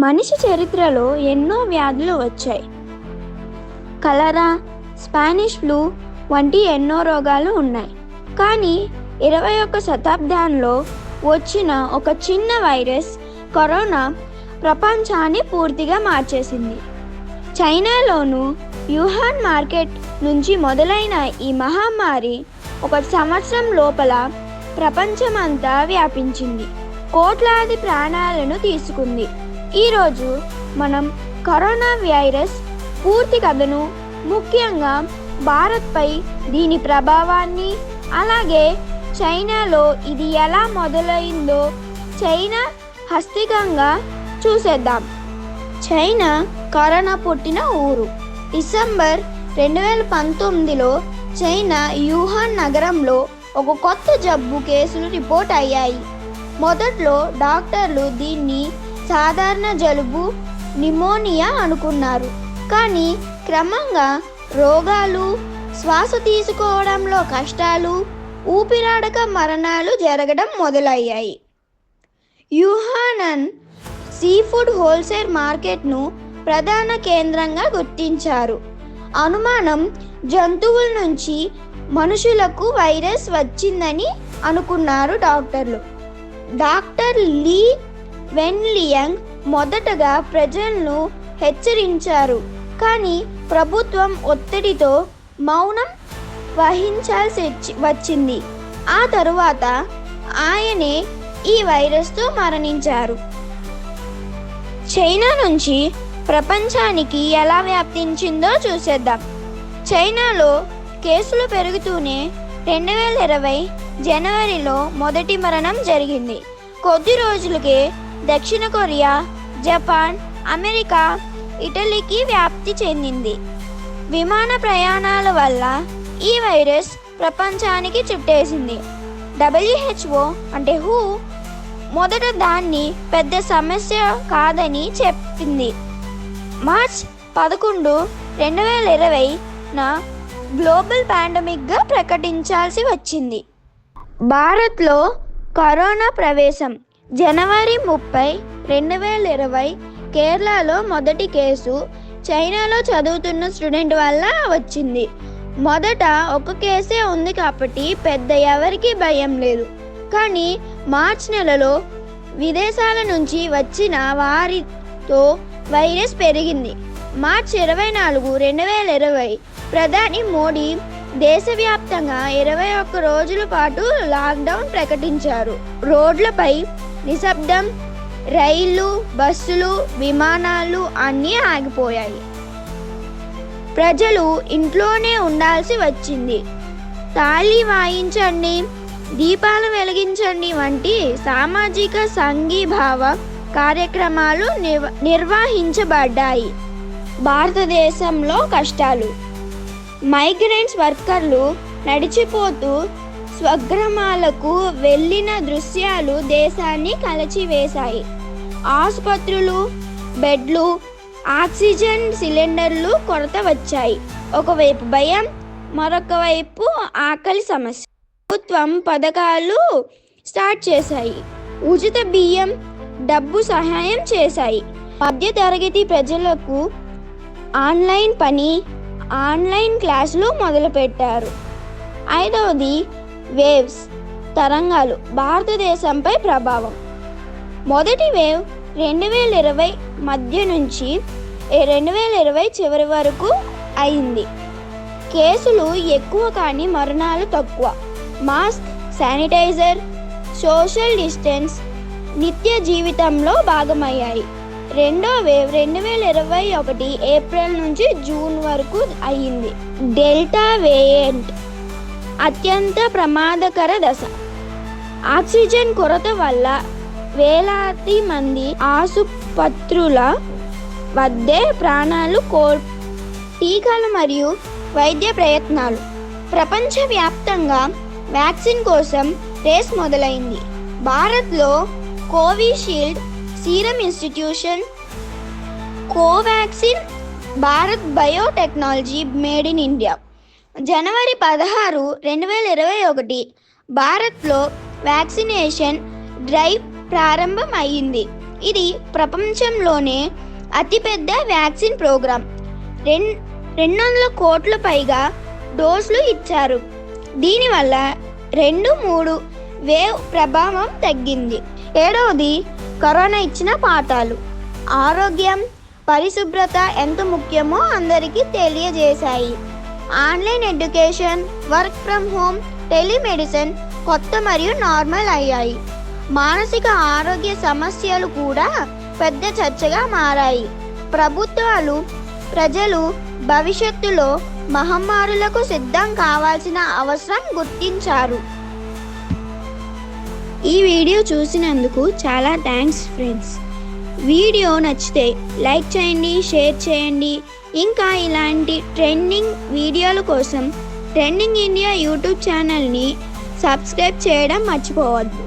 మనిషి చరిత్రలో ఎన్నో వ్యాధులు వచ్చాయి. కలరా స్పానిష్ ఫ్లూ వంటి ఎన్నో రోగాలు ఉన్నాయి. కానీ ఇరవై ఒక్క శతాబ్దంలో వచ్చిన ఒక చిన్న వైరస్ కరోనా ప్రపంచాన్ని పూర్తిగా మార్చేసింది. చైనాలోను యుహాన్ మార్కెట్ నుంచి మొదలైన ఈ మహమ్మారి ఒక సంవత్సరం లోపల ప్రపంచమంతా వ్యాపించింది. కోట్లాది ప్రాణాలను తీసుకుంది. ఈరోజు మనం కరోనా వైరస్ పూర్తి కథను ముఖ్యంగా భారత్పై దీని ప్రభావాన్ని అలాగే చైనాలో ఇది ఎలా మొదలైందో చైనా హస్తికంగా చూసేద్దాం. చైనా కరోనా పుట్టిన ఊరు. డిసెంబర్ రెండు వేల పంతొమ్మిదిలో చైనా యూహాన్ నగరంలో ఒక కొత్త జబ్బు కేసులు రిపోర్ట్ అయ్యాయి. మొదట్లో డాక్టర్లు దీన్ని సాధారణ జలుబు నిమోనియా అనుకున్నారు. కానీ క్రమంగా రోగాలు శ్వాస తీసుకోవడంలో కష్టాలు ఊపిరాడక మరణాలు జరగడం మొదలయ్యాయి. యుహానన్ సీ ఫుడ్ హోల్సేల్ మార్కెట్ను ప్రధాన కేంద్రంగా గుర్తించారు. అనుమానం జంతువుల నుంచి మనుషులకు వైరస్ వచ్చిందని అనుకున్నారు డాక్టర్లు. డాక్టర్ లీ వెన్లియంగ్ మొదటగా ప్రజలను హెచ్చరించారు. కానీ ప్రభుత్వం ఒత్తిడితో మౌనం వహించాల్సి వచ్చి- వచ్చింది. ఆ తరువాత ఆయనే ఈ వైరస్తో మరణించారు. చైనా నుంచి ప్రపంచానికి ఎలా వ్యాప్తించిందో చూసేద్దాం. చైనాలో కేసులు పెరుగుతూనే రెండు వేల ఇరవై జనవరిలో మొదటి మరణం జరిగింది. కొద్ది రోజులకే దక్షిణ కొరియా జపాన్ అమెరికా ఇటలీకి వ్యాప్తి చెందింది. విమాన ప్రయాణాల వల్ల ఈ వైరస్ ప్రపంచానికి చుట్టేసింది. డబ్ల్యూహెచ్ఓ అంటే హూ? మొదట దాన్ని పెద్ద సమస్య కాదని చెప్పింది. మార్చ్ పదకొండు రెండు వేల ఇరవైన గ్లోబల్ పాండమిక్గా ప్రకటించాల్సి వచ్చింది. భారత్లో కరోనా ప్రవేశం జనవరి ముప్పై రెండు వేల ఇరవై కేరళలో మొదటి కేసు చైనాలో చదువుతున్న స్టూడెంట్ వల్ల వచ్చింది. మొదట ఒక కేసే ఉంది కాబట్టి పెద్ద ఎవరికీ భయం లేదు. కానీ మార్చ్ నెలలో విదేశాల నుంచి వచ్చిన వారితో వైరస్ పెరిగింది. మార్చ్ ఇరవై నాలుగు రెండు వేల ఇరవై ప్రధాని మోడీ దేశవ్యాప్తంగా ఇరవై ఒక్క రోజుల పాటు లాక్డౌన్ ప్రకటించారు. రోడ్లపై నిశ్శబ్దం రైళ్ళు బస్సులు విమానాలు అన్నీ ఆగిపోయాయి. ప్రజలు ఇంట్లోనే ఉండాల్సి వచ్చింది. తాళి వాయించండి దీపాలు వెలిగించండి వంటి సామాజిక సంఘీభావ కార్యక్రమాలు నిర్వ నిర్వహించబడ్డాయి. భారతదేశంలో కష్టాలు. మైగ్రెంట్స్ వర్కర్లు నడిచిపోతూ స్వగ్రామాలకు వెళ్ళిన దృశ్యాలు దేశాన్ని కలచివేశాయి. ఆసుపత్రులు బెడ్లు ఆక్సిజన్ సిలిండర్లు కొరత వచ్చాయి. ఒకవైపు భయం మరొక వైపు ఆకలి సమస్య. ప్రభుత్వం పథకాలు స్టార్ట్ చేశాయి. ఉచిత బియ్యం డబ్బు సహాయం చేశాయి. మధ్యతరగతి ప్రజలకు ఆన్లైన్ పని ఆన్లైన్ క్లాసులు మొదలుపెట్టారు. ఐదవది వేవ్స్ తరంగాలు భారతదేశంపై ప్రభావం. మొదటి వేవ్ రెండు వేల ఇరవై మధ్య నుంచి రెండు వేల ఇరవై చివరి వరకు అయింది. కేసులు ఎక్కువ కానీ మరణాలు తక్కువ. మాస్క్ శానిటైజర్ సోషల్ డిస్టెన్స్ నిత్య జీవితంలో భాగమయ్యాయి. రెండో వేవ్ రెండు వేల ఇరవై ఒకటి ఏప్రిల్ నుంచి జూన్ వరకు అయ్యింది డెల్టా వేరియంట్ అత్యంత ప్రమాదకర దశ. ఆక్సిజన్ కొరత వల్ల వేలాది మంది ఆసుపత్రుల వద్దే ప్రాణాలు కోల్ టీకాలు మరియు వైద్య ప్రయత్నాలు. ప్రపంచవ్యాప్తంగా వ్యాక్సిన్ కోసం రేస్ మొదలైంది. భారత్లో Covishield serum institution Covaxin Bharat biotechnology made in India. జనవరి పదహారు రెండు వేల ఇరవై ఒకటి భారత్లో వ్యాక్సినేషన్ డ్రైవ్ ప్రారంభం అయ్యింది ఇది ప్రపంచంలోనే అతిపెద్ద వ్యాక్సిన్ ప్రోగ్రాం రెం రెండు వందల కోట్ల పైగా డోసులు ఇచ్చారు. దీనివల్ల రెండు మూడు వేవ్ ప్రభావం తగ్గింది. ఏడవది కరోనా ఇచ్చిన పాఠాలు. ఆరోగ్యం పరిశుభ్రత ఎంత ముఖ్యమో అందరికీ తెలియజేశాయి. Online education work from home telemedicine కొత్త మరియు నార్మల్ అయ్యాయి. మానసిక ఆరోగ్య సమస్యలు కూడా పెద్ద చర్చగా మారాయి. ప్రభుత్వాలు ప్రజలు భవిష్యత్తులో మహమ్మారులకు సిద్ధం కావాల్సిన అవసరం గుర్తించారు. ఈ వీడియో చూసినందుకు చాలా థ్యాంక్స్ ఫ్రెండ్స్. వీడియో నచ్చితే లైక్ చేయండి షేర్ చేయండి. ఇంకా ఇలాంటి ట్రెండింగ్ వీడియోల కోసం ట్రెండింగ్ ఇండియా యూట్యూబ్ ఛానల్ని సబ్స్క్రైబ్ చేయడం మర్చిపోవద్దు.